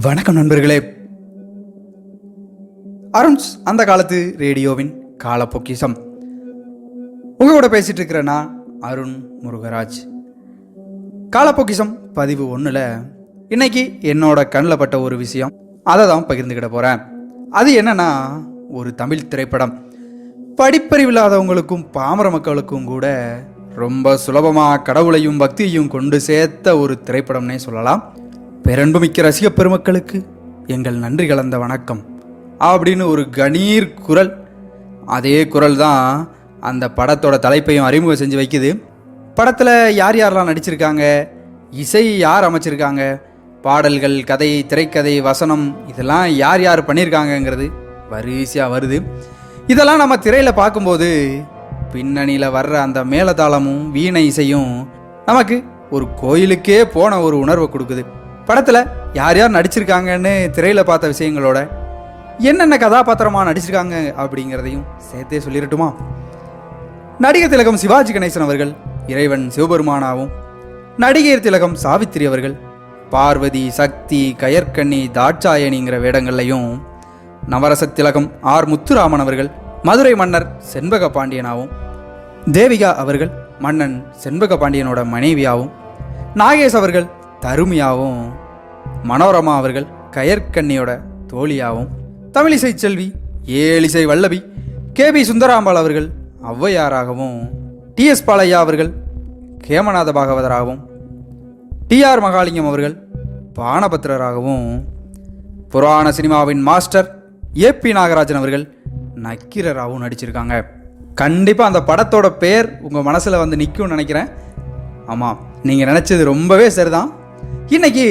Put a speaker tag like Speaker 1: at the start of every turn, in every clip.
Speaker 1: வணக்கம் நண்பர்களே. அருண்ஸ் அந்த காலத்து ரேடியோவின் கால பொக்கிஷம் கூட பேசிட்டு இருக்கிறேன்னா அருண் முருகராஜ். கால பதிவு ஒன்றில் இன்னைக்கு என்னோட கண்ணில் பட்ட ஒரு விஷயம். அதை தான் பகிர்ந்துக்கிட போகிறேன் அது என்னன்னா ஒரு தமிழ் திரைப்படம். படிப்பறிவில்லாதவங்களுக்கும் பாமர மக்களுக்கும் கூட ரொம்ப சுலபமாக கடவுளையும் பக்தியையும் கொண்டு சேர்த்த ஒரு திரைப்படம்னே சொல்லலாம். பேரன்புமிக்க ரசிக பெருமக்களுக்கு எங்கள் நன்றி கலந்த வணக்கம். அப்படின்னு ஒரு கணீர் குரல். அதே குரல் தான் அந்த படத்தோட தலைப்பையும் அறிமுகம் செஞ்சு வைக்குது. படத்தில் யார் யாரெல்லாம் நடிச்சிருக்காங்க? இசை யார் அமைச்சிருக்காங்க? பாடல்கள் கதை திரைக்கதை வசனம் இதெல்லாம் யார் யார் பண்ணியிருக்காங்கங்கிறது வரிசையாக வருது. இதெல்லாம் நம்ம திரையில் பார்க்கும்போது பின்னணியில் வர்ற அந்த மேலதாளமும் வீணை இசையும் நமக்கு ஒரு கோயிலுக்கே போன ஒரு உணர்வை கொடுக்குது. படத்தில் யார் யார் நடிச்சிருக்காங்கன்னு திரையில் பார்த்த விஷயங்களோட என்னென்ன கதாபாத்திரமாக நடிச்சிருக்காங்க அப்படிங்கிறதையும் சேர்த்தே சொல்லிடட்டுமா? நடிகர் திலகம் சிவாஜி கணேசன் அவர்கள் இறைவன் சிவபெருமானாவும் நடிகர் திலகம் சாவித்திரி அவர்கள் பார்வதி சக்தி கயற்கண்ணி தாட்சாயணிங்கிற வேடங்கள்லையும் நவரச திலகம் ஆர் முத்துராமன் அவர்கள் மதுரை மன்னர் செண்பக பாண்டியனாகவும் தேவிகா அவர்கள் மன்னன் செண்பக பாண்டியனோட மனைவியாகவும் நாகேஷ் அவர்கள் தருமையாகவும் மனோரமா அவர்கள் கயற்கண்ணியோட தோழியாகவும் தமிழிசை செல்வி ஏழிசை வல்லவி கே பி சுந்தராம்பாள் அவர்கள் ஔவையாராகவும் டி எஸ் பாலையா அவர்கள் கேமநாத பாகவதராகவும் டி ஆர் மகாலிங்கம் அவர்கள் பானபத்திரராகவும் புராண சினிமாவின் மாஸ்டர் ஏ பி நாகராஜன் அவர்கள் நக்கீரராகவும் நடிச்சிருக்காங்க. கண்டிப்பாக அந்த படத்தோட பேர் உங்கள் மனசில் வந்து நிற்கும்னு நினைக்கிறேன். ஆமாம் நீங்கள் நினச்சது ரொம்பவே சரிதான். இன்னைக்கு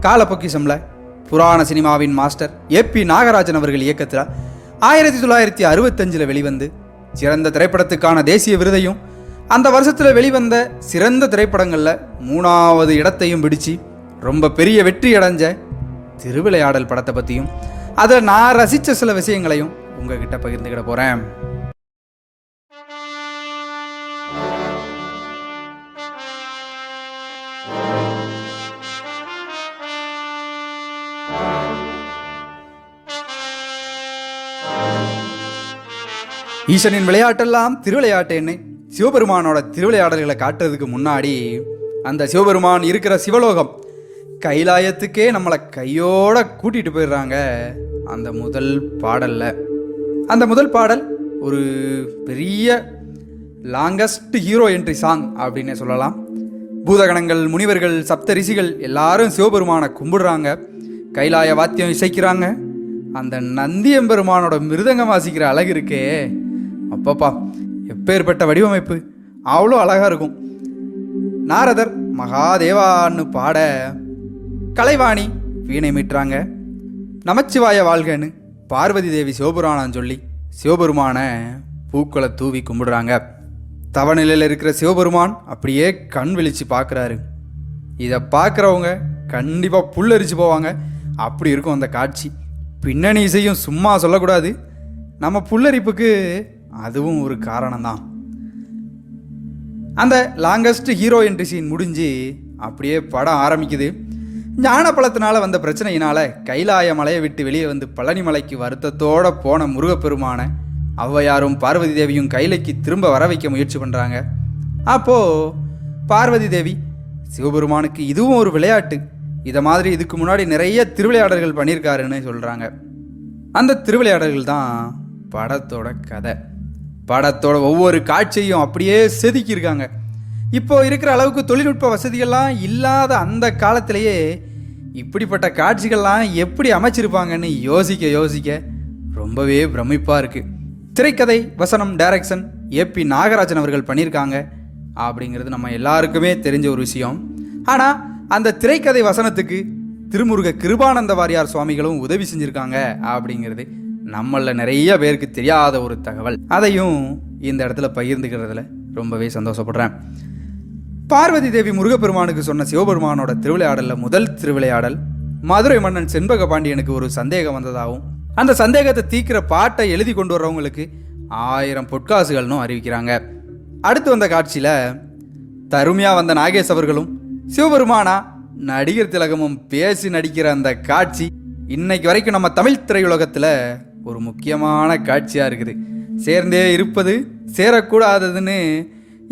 Speaker 1: கால பொக்கிஷமில் புராண சினிமாவின் மாஸ்டர் ஏ பி நாகராஜன் அவர்கள் இயக்கத்தில் ஆயிரத்தி தொள்ளாயிரத்தி அறுபத்தஞ்சில் வெளிவந்து சிறந்த திரைப்படத்துக்கான தேசிய விருதையும் அந்த வருஷத்தில் வெளிவந்த சிறந்த திரைப்படங்களில் மூணாவது இடத்தையும் பிடிச்சு ரொம்ப பெரிய வெற்றி அடைஞ்ச திருவிளையாடல் படத்தை பற்றியும் அதில் நான் ரசித்த சில விஷயங்களையும் உங்ககிட்ட பகிர்ந்துக்கிட போகிறேன் ஈசனின் விளையாட்டெல்லாம் திருவிளையாட்டேன்னு சிவபெருமானோட திருவிளையாடல்களை காட்டுறதுக்கு முன்னாடி அந்த சிவபெருமான் இருக்கிற சிவலோகம் கைலாயத்துக்கே நம்மளை கையோட கூட்டிட்டு போயிடுறாங்க. அந்த முதல் பாடல்ல. அந்த முதல் பாடல் ஒரு பெரிய லாங்கஸ்ட் ஹீரோ என்ட்ரி சாங் அப்படின்னே சொல்லலாம். பூதகணங்கள் முனிவர்கள் சப்த ரிஷிகள் எல்லாரும் சிவபெருமானை கும்பிடுறாங்க. கைலாய வாத்தியம் இசைக்கிறாங்க. அந்த நந்தியம்பெருமானோட மிருதங்கம் வாசிக்கிற அழகு இருக்கே. அப்பப்பா எப்பேற்பட்ட வடிவமைப்பு? அவ்வளோ அழகாக இருக்கும். நாரதர் மகாதேவான்னு பாட கலைவாணி வீணை மீட்டுறாங்க நமச்சிவாய வாழ்கன்னு பார்வதி தேவி சிவபுராணம் சொல்லி சிவபெருமான பூக்களை தூவி கும்பிடுறாங்க. தவநிலையில் இருக்கிற சிவபெருமான் அப்படியே கண் விழிச்சு பார்க்குறாரு இதை பார்க்குறவங்க கண்டிப்பாக புல்லரிச்சு போவாங்க. அப்படி இருக்கும் அந்த காட்சி. பின்னணி இசையும் சும்மா சொல்லக்கூடாது. நம்ம புல்லரிப்புக்கு அதுவும் ஒரு காரணம்தான். அந்த லாங்கஸ்ட் ஹீரோ என்ட்ரி சீன் முடிஞ்சு அப்படியே படம் ஆரம்பிக்குது. ஞானப்பழத்தினால வந்த பிரச்சனையினால கைலாய மலையை விட்டு வெளியே வந்து பழனி மலைக்கு வருத்தத்தோட போன முருகப்பெருமான ஔவையாரும் பார்வதி தேவியும் கைலைக்கு திரும்ப வர வைக்க முயற்சி பண்ணுறாங்க அப்போது பார்வதி தேவி சிவபெருமானுக்கு இதுவும் ஒரு விளையாட்டு. இதை மாதிரி இதுக்கு முன்னாடி நிறைய திருவிளையாடல்கள் பண்ணியிருக்காருன்னு சொல்கிறாங்க அந்த திருவிளையாடல்கள் தான் படத்தோட கதை. படத்தோட ஒவ்வொரு காட்சியையும் அப்படியே செதுக்கியிருக்காங்க. இப்போ இருக்கிற அளவுக்கு தொழில்நுட்ப வசதிகள்லாம் இல்லாத அந்த காலத்திலேயே இப்படிப்பட்ட காட்சிகள்லாம் எப்படி அமைச்சிருப்பாங்கன்னு யோசிக்க யோசிக்க ரொம்பவே பிரமிப்பாக இருக்குது திரைக்கதை வசனம் டைரக்ஷன் ஏபி நாகராஜன் அவர்கள் பண்ணியிருக்காங்க அப்படிங்கிறது நம்ம எல்லாருக்குமே தெரிஞ்ச ஒரு விஷயம். ஆனால் அந்த திரைக்கதை வசனத்துக்கு திருமுருக கிருபானந்த வாரியார் சுவாமிகளும் உதவி செஞ்சுருக்காங்க அப்படிங்கிறது நம்மள நிறைய பேருக்கு தெரியாத ஒரு தகவல். அதையும் இந்த இடத்துல பகிர்ந்துக்கிறதுல ரொம்பவே சந்தோஷப்படுறேன். பார்வதி தேவி முருகப்பெருமானுக்கு சொன்ன சிவபெருமானோட திருவிளையாடலில் முதல் திருவிளையாடல் மதுரை மன்னன் செண்பக பாண்டியனுக்கு ஒரு சந்தேகம் வந்ததாகவும் அந்த சந்தேகத்தை தீக்கிற பாட்டை எழுதி கொண்டு வர்றவங்களுக்கு ஆயிரம் பொற்காசுகள்னும் அறிவிக்கிறாங்க. அடுத்து வந்த காட்சியில் தருமையாக வந்த நாகேஷ் அவர்களும் சிவபெருமானா நடிகர் திலகமும் பேசி நடிக்கிற அந்த காட்சி இன்னைக்கு வரைக்கும் நம்ம தமிழ் திரையுலகத்தில் ஒரு முக்கியமான காட்சியாக இருக்குது. சேர்ந்தே இருப்பது சேரக்கூடாததுன்னு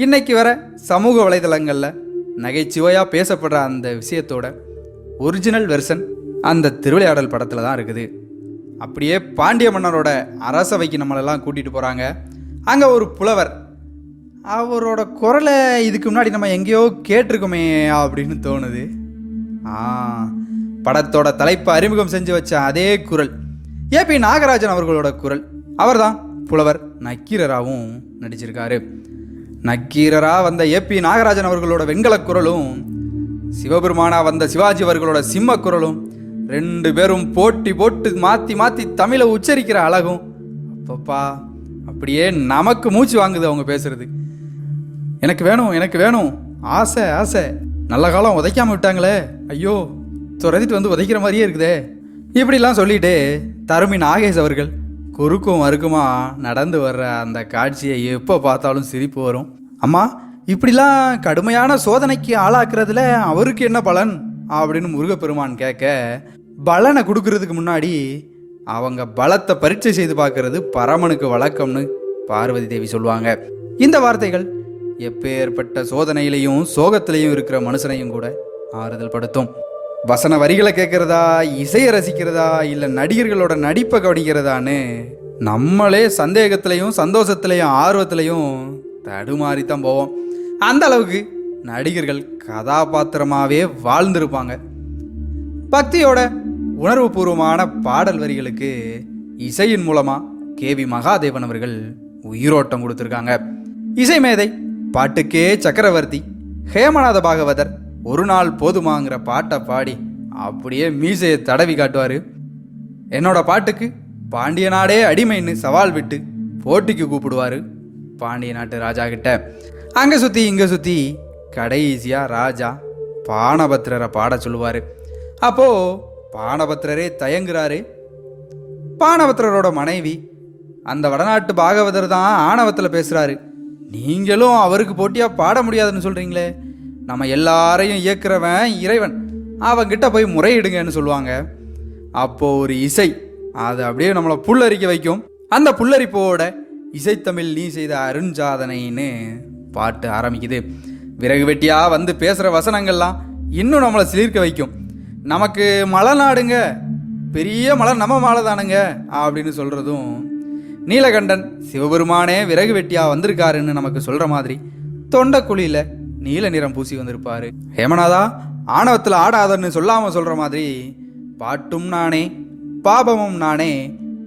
Speaker 1: இன்னைக்கு வர சமூக வலைதளங்களில் நகைச்சுவையாக பேசப்படுற அந்த விஷயத்தோட ஒரிஜினல் வெர்ஷன் அந்த திருவிளையாடல் படத்தில் தான் இருக்குது. அப்படியே பாண்டிய மன்னரோட அரசவைக்கு நம்மளெல்லாம் கூட்டிகிட்டு போகிறாங்க அங்கே ஒரு புலவர் அவரோட குரலை இதுக்கு முன்னாடி நம்ம எங்கேயோ கேட்டிருக்கோமே அப்படின்னு தோணுது. ஆ படத்தோட தலைப்பை அறிமுகம் செஞ்சு வச்ச அதே குரல் ஏபி நாகராஜன் அவர்களோட குரல். அவர்தான் புலவர் நக்கீரராகவும் நடிச்சிருக்காரு. நக்கீரரா வந்த ஏபி நாகராஜன் அவர்களோட வெண்கலக் குரலும் சிவபெருமானா வந்த சிவாஜி அவர்களோட சிம்ம குரலும் ரெண்டு பேரும் போட்டி போட்டு மாற்றி மாற்றி தமிழை உச்சரிக்கிற அழகும். அப்பப்பா அப்படியே நமக்கு மூச்சு வாங்குது அவங்க பேசுறது. எனக்கு வேணும் எனக்கு வேணும். ஆசை ஆசை. நல்ல காலம் உதைக்காம விட்டாங்களே. ஐயோ துரதிட்டு வந்து உதைக்கிற மாதிரியே இருக்குதே. இப்படிலாம் சொல்லிட்டு தருமி நாகேஷ் அவர்கள் குறுக்கும் மறுக்குமா நடந்து வர்ற அந்த காட்சியை எப்போ பார்த்தாலும் சிரிப்பு வரும். அம்மா இப்படிலாம் கடுமையான சோதனைக்கு ஆளாக்குறதுல அவருக்கு என்ன பலன்? அப்படின்னு முருகப்பெருமான் கேட்க பலனை கொடுக்கறதுக்கு முன்னாடி அவங்க பலத்தை பரீட்சை செய்து பார்க்கறது பரமனுக்கு வழக்கம்னு பார்வதி தேவி சொல்லுவாங்க. இந்த வார்த்தைகள் எப்பேற்பட்ட சோதனையிலையும் சோகத்திலையும் இருக்கிற மனுஷனையும் கூட ஆறுதல் படுத்தும். வசன வரிகளை கேட்கறதா இசையை ரசிக்கிறதா இல்லை நடிகர்களோட நடிப்பை கவனிக்கிறதான்னு நம்மளே சந்தேகத்திலையும் சந்தோஷத்திலையும் ஆர்வத்திலையும் தடுமாறித்தான் போவோம். அந்த அளவுக்கு நடிகர்கள் கதாபாத்திரமாகவே வாழ்ந்திருப்பாங்க. பக்தியோட உணர்வுபூர்வமான பாடல் வரிகளுக்கு இசையின் மூலமா கேவி மகாதேவன் அவர்கள் உயிரோட்டம் கொடுத்துருக்காங்க. இசை மேதை பாட்டுக்கே சக்கரவர்த்தி ஹேமநாத பாகவதர் ஒரு நாள் போதுமாங்கிற பாட்டை பாடி அப்படியே மீசையை தடவி காட்டுவார். என்னோட பாட்டுக்கு பாண்டிய நாடே அடிமைன்னு சவால் விட்டு போட்டிக்கு கூப்பிடுவார் பாண்டிய நாட்டு ராஜா கிட்ட. அங்கே சுற்றி இங்கே சுற்றி கடைசியாக ராஜா பானபத்திரரை பாட சொல்லுவார். அப்போது பானபத்திரரே தயங்குறாரு. பானபத்திரரோட மனைவி அந்த வடநாட்டு பாகவதர் தான் ஆணவத்தில் பேசுகிறாரு நீங்களும் அவருக்கு போட்டியாக பாட முடியாதுன்னு சொல்கிறீங்களே நம்ம எல்லாரையும் இயக்குறவன் இறைவன். அவங்கிட்ட போய் முறையிடுங்கன்னு சொல்லுவாங்க. அப்போது ஒரு இசை அது அப்படியே நம்மளை புல்லரிக்க வைக்கும். அந்த புல்லரிப்போட இசைத்தமிழ் நீ செய்த அருஞ்சாதனைன்னு பாட்டு ஆரம்பிக்குது. விறகு வெட்டியாக வந்து பேசுகிற வசனங்கள்லாம் இன்னும் நம்மளை சிலிர்க்க வைக்கும். நமக்கு மலை நாடுங்க பெரிய மலை நம்ம மாலை தானுங்க அப்படின்னு சொல்கிறதும் நீலகண்டன் சிவபெருமானே விறகு வெட்டியாக வந்திருக்காருன்னு நமக்கு சொல்கிற மாதிரி தொண்டக்குழியில் நீல நிறம் பூசி வந்திருப்பாரு. ஹேமநாதா ஆணவத்தில் ஆடாதன்னு சொல்லாமல் சொல்கிற மாதிரி பாட்டும் நானே பாபமும் நானே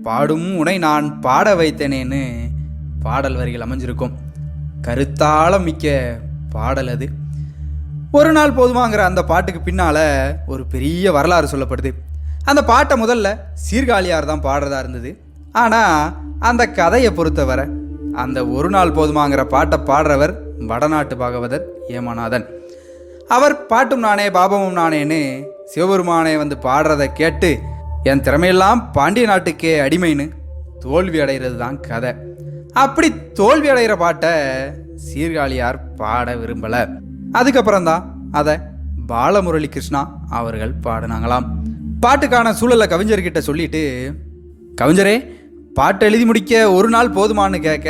Speaker 1: பாடும் உனை நான் பாட வைத்தேனேன்னு பாடல் வரிகள் அமைஞ்சிருக்கும். கருத்தாளம் மிக்க பாடல் அது. ஒரு நாள் போதுமாங்கிற அந்த பாட்டுக்கு பின்னால ஒரு பெரிய வரலாறு சொல்லப்படுது. அந்த பாட்டை முதல்ல சீர்காழியார் தான் பாடுறதா இருந்தது. ஆனால் அந்த கதையை பொறுத்தவரை அந்த ஒரு நாள் போதுமாங்கிற பாட்டை பாடுறவர் வடநாட்டு பாகவதர் ஏமநாதன். அவர் பாட்டும் நானே பாபமும் நானேன்னு சிவபெருமானே வந்து பாடுறதை கேட்டு என் திறமையெல்லாம் பாண்டிய நாட்டுக்கே அடிமைன்னு தோல்வி அடைகிறது தான் கதை. அப்படி தோல்வி அடைகிற பாட்டை சீர்காழியார் பாட விரும்பலை. அதுக்கப்புறம் தான் அதை பாலமுரளி கிருஷ்ணா அவர்கள் பாடினாங்களாம். பாட்டுக்கான சூழலை கவிஞர்கிட்ட சொல்லிட்டு கவிஞரே பாட்டு எழுதி முடிக்க ஒரு நாள் போதுமான்னு கேட்க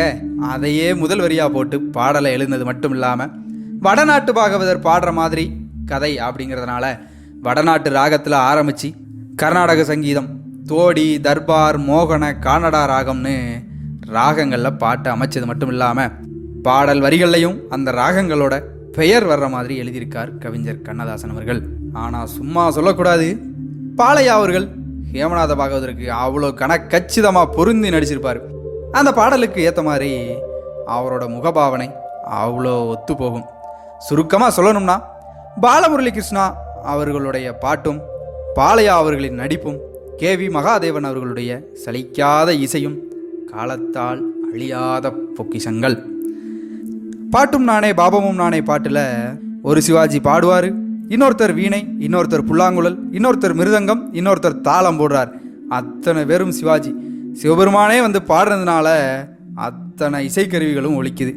Speaker 1: அதையே முதல் வரியாக போட்டு பாடலை எழுந்தது மட்டும் இல்லாமல் வடநாட்டு பாகவதர் பாடுற மாதிரி கதை அப்படிங்கிறதுனால வடநாட்டு ராகத்தில் ஆரம்பித்து கர்நாடக சங்கீதம் தோடி தர்பார் மோகன கானடா ராகம்னு ராகங்களில் பாட்டு அமைச்சது மட்டும் இல்லாமல் பாடல் வரிகள்லையும் அந்த ராகங்களோட பெயர் வர்ற மாதிரி எழுதியிருக்கார் கவிஞர் கண்ணதாசன் அவர்கள். ஆனால் சும்மா சொல்லக்கூடாது. பாலையா அவர்கள் ஹேமநாத பாகவதற்கு அவ்வளோ கணக்கச்சிதமாக பொருந்தி நடிச்சிருப்பார். அந்த பாடலுக்கு ஏற்ற மாதிரி அவரோட முகபாவனை அவ்வளோ ஒத்து போகும் சுருக்கமாக சொல்லணும்னா பாலமுரளி கிருஷ்ணா அவர்களுடைய பாட்டும் பாலையா அவர்களின் நடிப்பும் கே வி மகாதேவன் அவர்களுடைய சலிக்காத இசையும் காலத்தால் அழியாத பொக்கிஷங்கள். பாட்டும் நானே பாபமும் நானே பாட்டில் ஒரு சிவாஜி பாடுவார். இன்னொருத்தர் வீணை இன்னொருத்தர் புல்லாங்குழல் இன்னொருத்தர் மிருதங்கம் இன்னொருத்தர் தாளம் போடுறார். அத்தனை பேரும் சிவாஜி. சிவபெருமானே வந்து பாடுறதுனால அத்தனை இசைக்கருவிகளும் ஒழிக்குது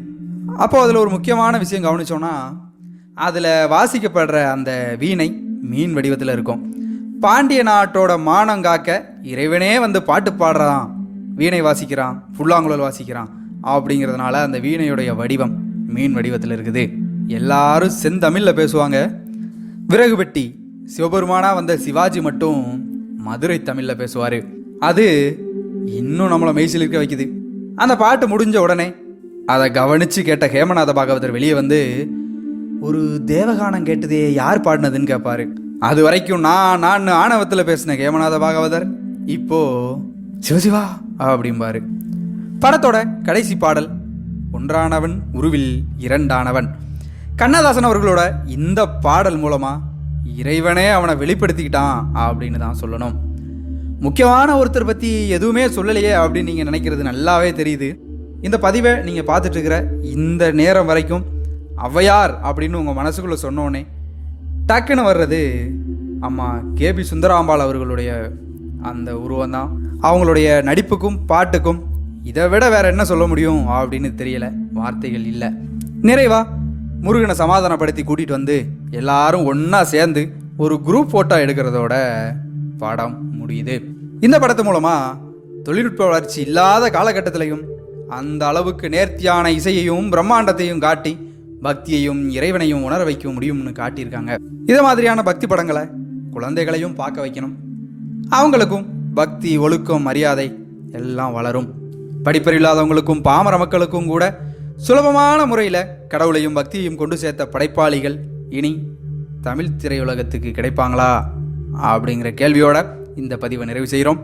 Speaker 1: அப்போ அதில் ஒரு முக்கியமான விஷயம் கவனிச்சோன்னா அதில் வாசிக்கப்படுற அந்த வீணை மீன் வடிவத்தில் இருக்கும். பாண்டிய நாட்டோட மானம் காக்க இறைவனே வந்து பாட்டு பாடுறான். வீணை வாசிக்கிறான் புல்லாங்குழல் வாசிக்கிறான். அப்படிங்கிறதுனால அந்த வீணையுடைய வடிவம் மீன் வடிவத்தில் இருக்குது. எல்லாரும் செந்தமிழில் பேசுவாங்க. விறகு வெட்டி சிவபெருமானா வந்த சிவாஜி மட்டும் மதுரை தமிழில் பேசுவார். அது இன்னும் நம்மளை மெய்சில் இருக்க வைக்குது. அந்த பாட்டு முடிஞ்ச உடனே அதை கவனித்து கேட்ட ஹேமநாத பாகவதர் வெளியே வந்து ஒரு தேவகானம் கேட்டதே யார் பாடினதுன்னு கேட்பாரு அது வரைக்கும் நான் நான் ஆணவத்தில் பேசின ஹேமநாத பாகவதர் இப்போ சிவசிவா அப்படிம்பாரு. படத்தோட கடைசி பாடல் ஒன்றானவன் உருவில் இரண்டானவன். கண்ணதாசன் அவர்களோட இந்த பாடல் மூலமா இறைவனே அவனை வெளிப்படுத்திக்கிட்டான் அப்படின்னு தான் சொல்லணும். முக்கியமான ஒருத்தர் பற்றி எதுவுமே சொல்லலையே அப்படின்னு நீங்கள் நினைக்கிறது நல்லாவே தெரியுது. இந்த பதிவை நீங்கள் பார்த்துட்டு இருக்கிற இந்த நேரம் வரைக்கும் அவ்வையார் அப்படின்னு உங்கள் மனசுக்குள்ளே சொன்னோன்னே டக்குன்னு வர்றது அம்மா கேபி சுந்தராம்பாள் அவர்களுடைய அந்த உருவம் தான். அவங்களுடைய நடிப்புக்கும் பாட்டுக்கும் இதை விட வேற என்ன சொல்ல முடியும் அப்படின்னு தெரியல வார்த்தைகள் இல்லை. நிறைவா முருகனை சமாதானப்படுத்தி கூட்டிகிட்டு வந்து எல்லாரும் ஒன்றா சேர்ந்து ஒரு குரூப் ஃபோட்டோ எடுக்கிறதோட படம் முடியுது. இந்த படத்து மூலமாக தொழில்நுட்ப வளர்ச்சி இல்லாத காலகட்டத்திலையும் அந்த அளவுக்கு நேர்த்தியான இசையையும் பிரம்மாண்டத்தையும் காட்டி பக்தியையும் இறைவனையும் உணர வைக்க முடியும்னு காட்டியிருக்காங்க. இதை மாதிரியான பக்தி படங்களை குழந்தைகளையும் பார்க்க வைக்கணும். அவங்களுக்கும் பக்தி ஒழுக்கம் மரியாதை எல்லாம் வளரும். படிப்பறிவில்லாதவங்களுக்கும் பாமர மக்களுக்கும் கூட சுலபமான முறையில் கடவுளையும் பக்தியையும் கொண்டு சேர்த்த படைப்பாளிகள் இனி தமிழ் திரையுலகத்துக்கு கிடைப்பாங்களா அப்படிங்கிற கேள்வியோட இந்த பதிவை நிறைவு செய்கிறோம்.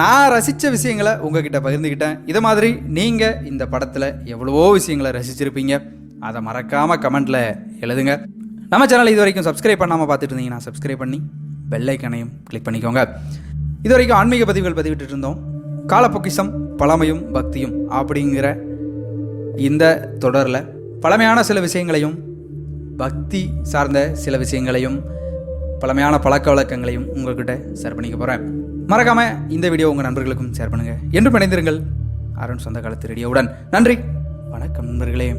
Speaker 1: நான் ரசித்த விஷயங்களை உங்ககிட்ட பகிர்ந்துக்கிட்டேன் இதை மாதிரி நீங்கள் இந்த படத்தில் எவ்வளவோ விஷயங்களை ரசிச்சிருப்பீங்க. அதை மறக்காமல் கமெண்ட்டில் எழுதுங்க. நம்ம சேனலை இது வரைக்கும் சப்ஸ்கிரைப் பண்ணாமல் பார்த்துட்டு இருந்தீங்கன்னா சப்ஸ்கிரைப் பண்ணி பெல்லைக்கனையும் கிளிக் பண்ணிக்கோங்க. இது வரைக்கும் ஆன்மீக பதிவுகள் பதிவிட்டு இருந்தோம். காலப்பொக்கிசம் பழமையும் பக்தியும் அப்படிங்கிற இந்த தொடரில் பழமையான சில விஷயங்களையும் பக்தி சார்ந்த சில விஷயங்களையும் பழமையான பழக்க வழக்கங்களையும் உங்கள்கிட்ட ஷேர் பண்ணிக்க போகிறேன் மறக்காமல் இந்த வீடியோ உங்கள் நண்பர்களுக்கும் ஷேர் பண்ணுங்கள் என்று இணைந்திருங்கள். அருண் சொந்த காலத்து ரேடியோவுடன் நன்றி. வணக்கம் நண்பர்களே.